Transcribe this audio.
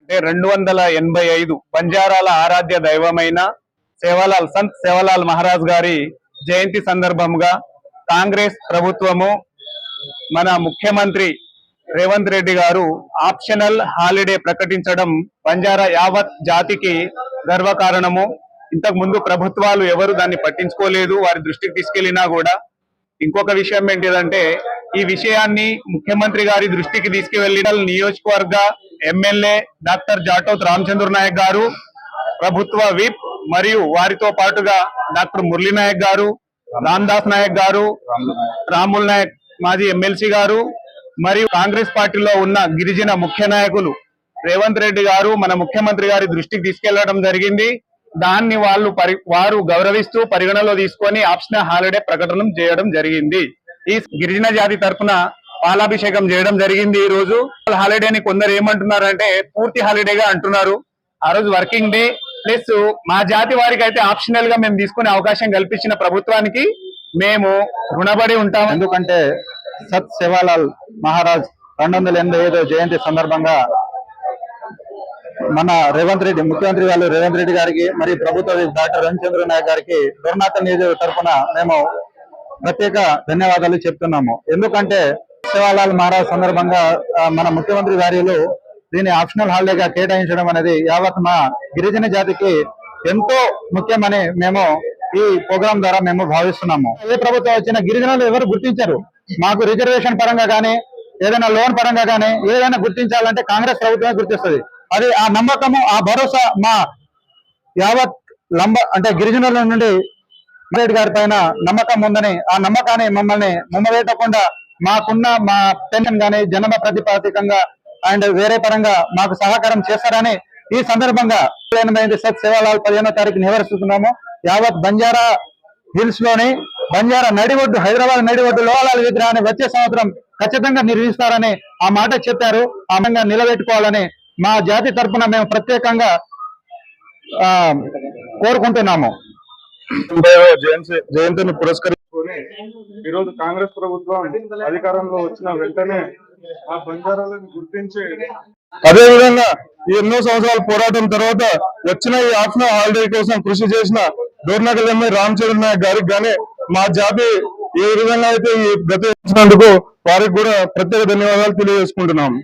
అంటే రెండు వందల ఎనభై ఐదు బంజారాల ఆరాధ్య దైవమైన సేవలాల్ సంత్ సేవలాల్ మహారాజ్ గారి జయంతి సందర్భంగా కాంగ్రెస్ ప్రభుత్వము మన ముఖ్యమంత్రి రేవంత్ రెడ్డి గారు ఆప్షనల్ హాలిడే ప్రకటించడం బంజారా యావత్ జాతికి గర్వకారణము. ఇంతకు ముందు ప్రభుత్వాలు ఎవరు దాన్ని పట్టించుకోలేదు వారి దృష్టికి తీసుకెళ్ళినా కూడా. ఇంకొక విషయం ఏంటిదంటే ఈ విషయాన్ని ముఖ్యమంత్రి గారి దృష్టికి తీసుకువెళ్ళిన నియోజకవర్గ ఎమ్మెల్యే డాక్టర్ జాటోత్ రామచంద్ర నాయక్ గారు ప్రభుత్వ విప్ మరియు వారితో పాటుగా డాక్టర్ మురళీ నాయక్ గారు రామ్దాస్ నాయక్ గారు రాముల్ నాయక్ మాజీ ఎమ్మెల్సీ గారు మరియు కాంగ్రెస్ పార్టీలో ఉన్న గిరిజన ముఖ్య నాయకులు రేవంత్ రెడ్డి గారు మన ముఖ్యమంత్రి గారి దృష్టికి తీసుకెళ్ళడం జరిగింది. దాన్ని వాళ్ళు పరి వారు గౌరవిస్తూ పరిగణలో తీసుకొని ఆప్షనల్ హాలిడే ప్రకటన చేయడం జరిగింది. ఈ గిరిజన జాతి తరఫున పాలాభిషేకం చేయడం జరిగింది ఈ రోజు. హాలిడేని కొందరు ఏమంటున్నారంటే పూర్తి హాలిడేగా అంటున్నారు. ఆ రోజు వర్కింగ్ డే. ప్లస్ మా జాతి వారికి అయితే ఆప్షనల్గా మేము తీసుకునే అవకాశం కల్పించిన ప్రభుత్వానికి మేము రుణపడి ఉంటాం. ఎందుకంటే సత్ సేవాలాల్ మహారాజ్ రెండు వందల ఎనభై ఐదో జయంతి సందర్భంగా మన రేవంత్ రెడ్డి ముఖ్యమంత్రి గారు రేవంత్ రెడ్డి గారికి మరియు ప్రభుత్వ డాక్టర్ రవిచంద్ర నాయక్ గారికి దొరనాథ నియోజక తరఫున మేము ప్రత్యేక ధన్యవాదాలు చెప్తున్నాము. ఎందుకంటే సేవాలాల్ మహారాజ్ సందర్భంగా మన ముఖ్యమంత్రి గారిలో దీన్ని ఆప్షనల్ హాలిడేగా కేటాయించడం అనేది యావత్ మా గిరిజన జాతికి ఎంతో ముఖ్యమని మేము ఈ ప్రోగ్రాం ద్వారా మేము భావిస్తున్నాము. ఏ ప్రభుత్వం వచ్చిన గిరిజనులు ఎవరు గుర్తించరు. మాకు రిజర్వేషన్ పరంగా కానీ ఏదైనా లోన్ పరంగా కానీ ఏదైనా గుర్తించాలంటే కాంగ్రెస్ ప్రభుత్వమే గుర్తిస్తుంది. అది ఆ నమ్మకము ఆ భరోసా మా యావత్ లంబ అంటే గిరిజనుల నుండి రెడ్డి గారి పైన నమ్మకం ఉందని ఆ నమ్మకాన్ని మమ్మల్ని ముమ్మవేయకుండా మాకున్న మా పెన్షన్ గాని జన్మ ప్రతిపాదికంగా అండ్ వేరే పరంగా మాకు సహకారం చేస్తారని ఈ సందర్భంగా ఎనభై ఐదు సత్ సేవాలాల్ పదిహేనో తారీఖు నివరిస్తున్నాము. యావత్ బంజారా హిల్స్లోని బంజారా నడిఒడ్డు హైదరాబాద్ నడిఒడ్డు లోలాల విగ్రహాన్ని వచ్చే సంవత్సరం ఖచ్చితంగా నిర్వహిస్తారని ఆ మాట చెప్పారు. ఆ విధంగా నిలబెట్టుకోవాలని మా జాతి తరపున మేము ప్రత్యేకంగా ఆ, కోరుకుంటున్నాము. జయంతి జయంతిని పురస్కరించుకొని ఈరోజు కాంగ్రెస్ ప్రభుత్వం అధికారంలో వచ్చిన వెంటనే ఆ బంజారాలను గుర్తించి అదేవిధంగా ఈ ఎన్నో సంవత్సరాల పోరాటం తర్వాత వచ్చిన ఈ ఆఫ్టర్ హాలిడే కోసం కృషి చేసిన డోర్నగల్ రామ్ చరణ్ నాయక్ గారికి గానీ మా జాతి ఏ విధంగా అయితే ఈ గతి వారికి కూడా ప్రత్యేక ధన్యవాదాలు తెలియజేసుకుంటున్నాము